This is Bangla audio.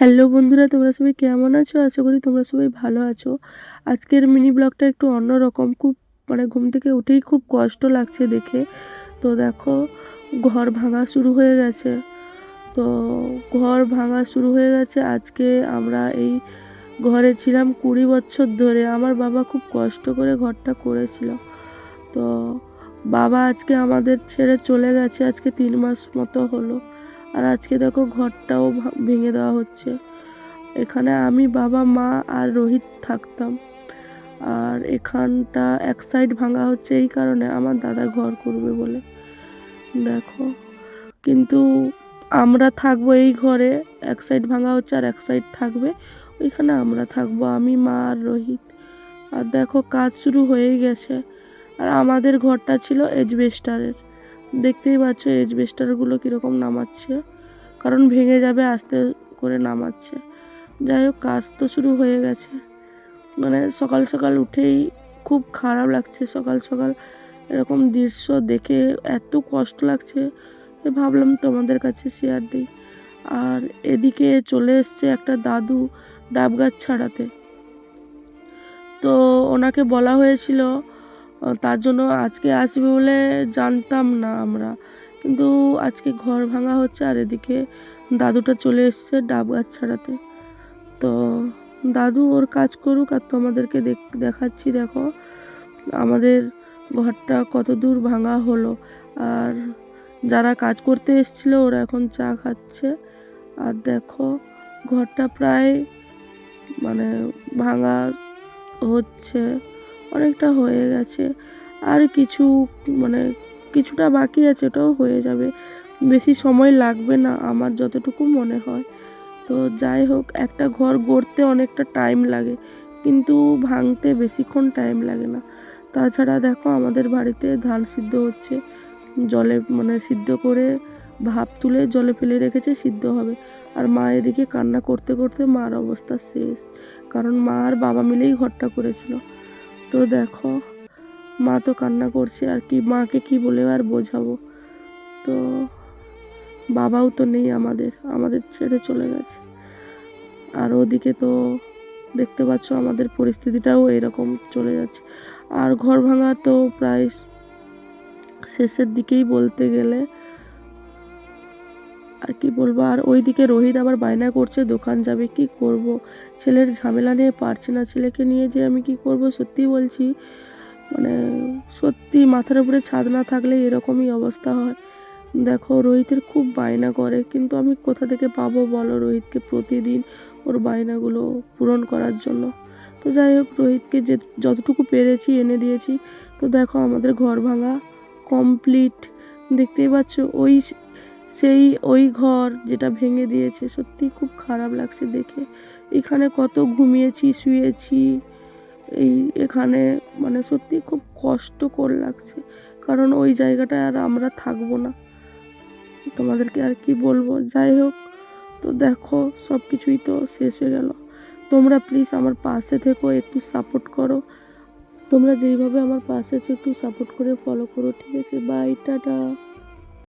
হ্যালো বন্ধুরা, তোমরা সবাই কেমন আছো? আশা করি তোমরা সবাই ভালো আছো। আজকের মিনি ব্লগটা একটু অন্যরকম। খুব মানে ঘুম থেকে উঠেই খুব কষ্ট লাগছে দেখে। তো দেখো, ঘর ভাঙা শুরু হয়ে গেছে। তো ঘর ভাঙা শুরু হয়ে গেছে। আজকে আমরা এই ঘরে ছিলাম কুড়ি বছর ধরে। আমার বাবা খুব কষ্ট করে ঘরটা করেছিল। তো বাবা আজকে আমাদের ছেড়ে চলে গেছে। আজকে তিন মাস মতো হলো। আর আজকে দেখো ঘরটাও ভেঙে দেওয়া হচ্ছে। এখানে আমি বাবা, মা আর রোহিত থাকতাম। আর এখানটা এক সাইড ভাঙা হচ্ছে এই কারণে আমার দাদা ঘর করবে বলে। দেখো, কিন্তু আমরা থাকব এই ঘরে, এক সাইড ভাঙা হচ্ছে আর এক সাইড থাকবে। ওইখানে আমরা থাকব, আমি, মা আর রোহিত। আর দেখো, কাজ শুরু হয়েই গেছে। আর আমাদের ঘরটা ছিল এজবেস্টারের দেখতেই পাচ্ছ এজবেস্টারগুলো কীরকম নামাচ্ছে। কারণ ভেঙে যাবে, আস্তে করে নামাচ্ছে। যাই হোক, কাজ তো শুরু হয়ে গেছে। মানে সকাল সকাল উঠেই খুব খারাপ লাগছে। সকাল সকাল এরকম দৃশ্য দেখে এত কষ্ট লাগছে ভাবলাম তোমাদের কাছে শেয়ার দিই। আর এদিকে চলে এসছে একটা দাদু ডাব গাছ ছাড়াতে। তো ওনাকে বলা হয়েছিল তার জন্য আজকে আসবে বলে জানতাম না আমরা। কিন্তু আজকে ঘর ভাঙা হচ্ছে আর এদিকে দাদুটা চলে এসছে ডাব গাছ ছাড়াতে। তো দাদু ওর কাজ করুক আর তোমাদেরকে দেখ- দেখাচ্ছি, দেখো। আমাদের ঘরটা কত দূর ভাঙা হলো। আর যারা কাজ করতে এসেছিল ওরা এখন চা খাচ্ছে। আর দেখো, ঘরটা প্রায় মানে ভাঙা হচ্ছে। অনেকটা হয়ে গেছে। আর কিছু মানে কিছুটা বাকি আছে, ওটাও হয়ে যাবে। বেশি সময় লাগবে না আমার, যতটুকু মনে হয়। তো যাই হোক, একটা ঘর গড়তে অনেকটা টাইম লাগে, কিন্তু ভাঙতে বেশিক্ষণ টাইম লাগে না। তাছাড়া দেখো, আমাদের বাড়িতে ধান সিদ্ধ হচ্ছে। জলে মানে সিদ্ধ করে ভাপ তুলে জলে ফেলে রেখেছে, সিদ্ধ হবে। আর মা এদিকে কান্না করতে করতে মার অবস্থা শেষ। কারণ মা আর বাবা মিলেই ঘরটা করেছিল। তো দেখো, মা তো কান্না করছে আর কি, মাকে কি বলে আর বোঝাবো। তো বাবাও তো নেই আমাদের আমাদের ছেড়ে চলে গেছে। আর ওদিকে তো দেখতে পাচ্ছ আমাদের পরিস্থিতিটাও এরকম চলে যাচ্ছে। আর ঘর ভাঙা তো প্রায় শেষের দিকেই বলতে গেলে কি বলব? আর ওইদিকে রোহিত আবার বায়না করছে, দোকান যাবে, কি করব? ছেলের ঝামেলা নিয়ে পারছে না, ছেলেকে নিয়ে যে আমি কি করব? সত্যি বলছি মানে সত্যি মাথার উপরে ছাদ না থাকলে এরকমই অবস্থা হয়। দেখো, রোহিতের খুব বায়না করে, কিন্তু আমি কোথা থেকে পাবো বলো রোহিতকে প্রতিদিন ওর বায়নাগুলো পূরণ করার জন্য? তো যাই হোক, রোহিতকে যে যতটুকু পেরেছি এনে দিয়েছি। তো দেখো, আমাদের ঘর ভাঙা কমপ্লিট। দেখতেই পাচ্ছ, ওই সেই ওই ঘর যেটা ভেঙে দিয়েছে, সত্যি খুব খারাপ লাগছে দেখে। এখানে কত ঘুমিয়েছি, শুয়েছি, এই এখানে মানে সত্যি খুব কষ্টকর লাগছে। কারণ ওই জায়গাটায় আর আমরা থাকব না। তোমাদেরকে আর কি বলব? যাই হোক, তো দেখো সব কিছুই তো শেষ হয়ে গেল। তোমরা প্লিজ আমার পাশে থেকো, একটু সাপোর্ট করো। তোমরা যেইভাবে আমার পাশে আছো, একটু সাপোর্ট করে ফলো করো, ঠিক আছে? Bye tata.